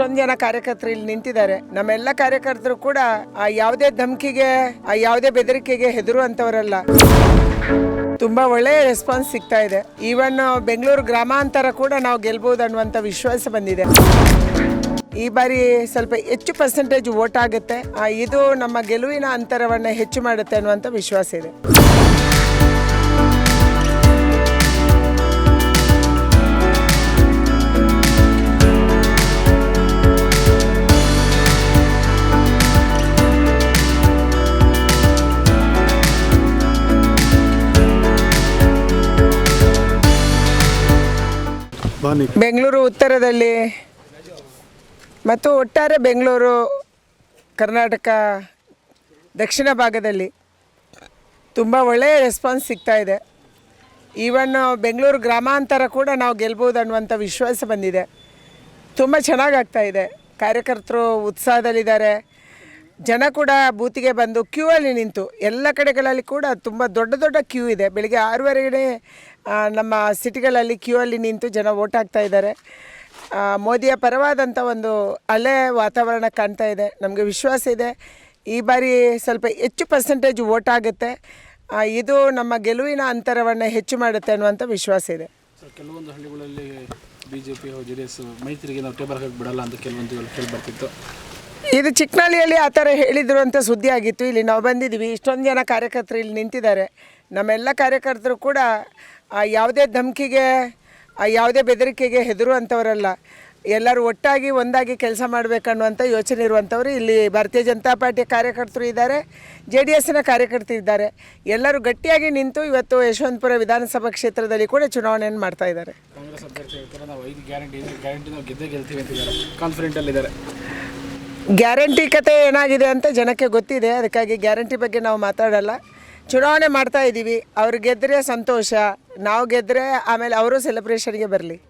ಇಷ್ಟೊಂದು ಜನ ಕಾರ್ಯಕರ್ತರು ಇಲ್ಲಿ ನಿಂತಿದ್ದಾರೆ. ನಮ್ಮೆಲ್ಲ ಕಾರ್ಯಕರ್ತರು ಕೂಡ ಆ ಯಾವುದೇ ಧಮಕಿಗೆ, ಆ ಯಾವುದೇ ಬೆದರಿಕೆಗೆ ಹೆದರುವಂಥವರಲ್ಲ ತುಂಬಾ ಒಳ್ಳೆಯ ರೆಸ್ಪಾನ್ಸ್ ಸಿಗ್ತಾ ಇದೆ. ಈವನ್ ಬೆಂಗಳೂರು ಗ್ರಾಮಾಂತರ ಕೂಡ ನಾವು ಗೆಲ್ಬಹುದು ಅನ್ನುವಂಥ ವಿಶ್ವಾಸ ಬಂದಿದೆ. ಈ ಬಾರಿ ಸ್ವಲ್ಪ ಹೆಚ್ಚು ಪರ್ಸೆಂಟೇಜ್ ವೋಟ್ ಆಗುತ್ತೆ. ಇದು ನಮ್ಮ ಗೆಲುವಿನ ಅಂತರವನ್ನು ಹೆಚ್ಚು ಮಾಡುತ್ತೆ ಅನ್ನುವಂಥ ವಿಶ್ವಾಸ ಇದೆ. ಬೆಂಗಳೂರು ಉತ್ತರದಲ್ಲಿ ಮತ್ತು ಒಟ್ಟಾರೆ ಬೆಂಗಳೂರು, ಕರ್ನಾಟಕ, ದಕ್ಷಿಣ ಭಾಗದಲ್ಲಿ ತುಂಬ ಒಳ್ಳೆಯ ರೆಸ್ಪಾನ್ಸ್ ಸಿಗ್ತಾ ಇದೆ. ಈವನ್ ಬೆಂಗಳೂರು ಗ್ರಾಮಾಂತರ ಕೂಡ ನಾವು ಗೆಲ್ಬೋದು ಅನ್ನುವಂಥ ವಿಶ್ವಾಸ ಬಂದಿದೆ. ತುಂಬ ಚೆನ್ನಾಗಾಗ್ತಾ ಇದೆ. ಕಾರ್ಯಕರ್ತರು ಉತ್ಸಾಹದಲ್ಲಿದ್ದಾರೆ. ಜನ ಕೂಡ ಬೂತಿಗೆ ಬಂದು ಕ್ಯೂ ಅಲ್ಲಿ ನಿಂತು ಎಲ್ಲ ಕಡೆಗಳಲ್ಲಿ ಕೂಡ ತುಂಬ ದೊಡ್ಡ ದೊಡ್ಡ ಕ್ಯೂ ಇದೆ. ಬೆಳಿಗ್ಗೆ ಆರೂವರೆಗೆ ನಮ್ಮ ಸಿಟಿಗಳಲ್ಲಿ ಕ್ಯೂ ಅಲ್ಲಿ ನಿಂತು ಜನ ಓಟ್ ಹಾಕ್ತಾ ಇದ್ದಾರೆ. ಮೋದಿಯ ಪರವಾದಂಥ ಒಂದು ಅಲೆ ವಾತಾವರಣ ಕಾಣ್ತಾ ಇದೆ. ನಮಗೆ ವಿಶ್ವಾಸ ಇದೆ. ಈ ಬಾರಿ ಸ್ವಲ್ಪ ಹೆಚ್ಚು ಪರ್ಸೆಂಟೇಜ್ ವೋಟ್ ಆಗುತ್ತೆ. ಇದು ನಮ್ಮ ಗೆಲುವಿನ ಅಂತರವನ್ನು ಹೆಚ್ಚು ಮಾಡುತ್ತೆ ಅನ್ನುವಂಥ ವಿಶ್ವಾಸ ಇದೆ. ಕೆಲವೊಂದು ಹಳ್ಳಿಗಳಲ್ಲಿ B J P J D S ಮೈತ್ರಿಗೆ ನಾವು ಟೇಬಲ್ ಹಾಕಿ ಬಿಡಲ್ಲ ಅಂತ ಕೆಲವೊಂದು ಕೇಳಿ ಬರ್ತಿತ್ತು ಇದು ಚಿಕ್ಕನಹಳ್ಳಿಯಲ್ಲಿ ಆ ಥರ ಹೇಳಿದ್ರು ಅಂತ ಸುದ್ದಿ ಆಗಿತ್ತು. ಇಲ್ಲಿ ನಾವು ಬಂದಿದ್ದೀವಿ. ಇಷ್ಟೊಂದು ಜನ ಕಾರ್ಯಕರ್ತರು ಇಲ್ಲಿ ನಿಂತಿದ್ದಾರೆ. ನಮ್ಮೆಲ್ಲ ಕಾರ್ಯಕರ್ತರು ಕೂಡ ಯಾವುದೇ ಧಮಕಿಗೆ ಯಾವುದೇ ಬೆದರಿಕೆಗೆ ಹೆದರುವಂಥವರಲ್ಲ. ಎಲ್ಲರೂ ಒಟ್ಟಾಗಿ ಒಂದಾಗಿ ಕೆಲಸ ಮಾಡಬೇಕನ್ನುವಂಥ ಯೋಚನೆ ಇರುವಂಥವ್ರು ಇಲ್ಲಿ ಭಾರತೀಯ ಜನತಾ ಪಾರ್ಟಿಯ ಕಾರ್ಯಕರ್ತರು ಇದ್ದಾರೆ. ಜೆ ಡಿ ಎಸ್ಸಿನ ಕಾರ್ಯಕರ್ತರು ಇದ್ದಾರೆ. ಎಲ್ಲರೂ ಗಟ್ಟಿಯಾಗಿ ನಿಂತು ಇವತ್ತು ಯಶವಂತಪುರ ವಿಧಾನಸಭಾ ಕ್ಷೇತ್ರದಲ್ಲಿ ಕೂಡ ಚುನಾವಣೆಯನ್ನು ಮಾಡ್ತಾ ಇದ್ದಾರೆ. ಗ್ಯಾರಂಟಿ ಕತೆ ಏನಾಗಿದೆ ಅಂತ ಜನಕ್ಕೆ ಗೊತ್ತಿದೆ. ಅದಕ್ಕಾಗಿ ಗ್ಯಾರಂಟಿ ಬಗ್ಗೆ ನಾವು ಮಾತಾಡಲ್ಲ. ಚುನಾವಣೆ ಮಾಡ್ತಾ ಇದ್ದೀವಿ ಅವ್ರು ಗೆದ್ದರೆ ಸಂತೋಷ. ನಾವು ಗೆದ್ದರೆ ಆಮೇಲೆ ಅವರು ಸೆಲೆಬ್ರೇಷನ್ಗೆ ಬರಲಿ.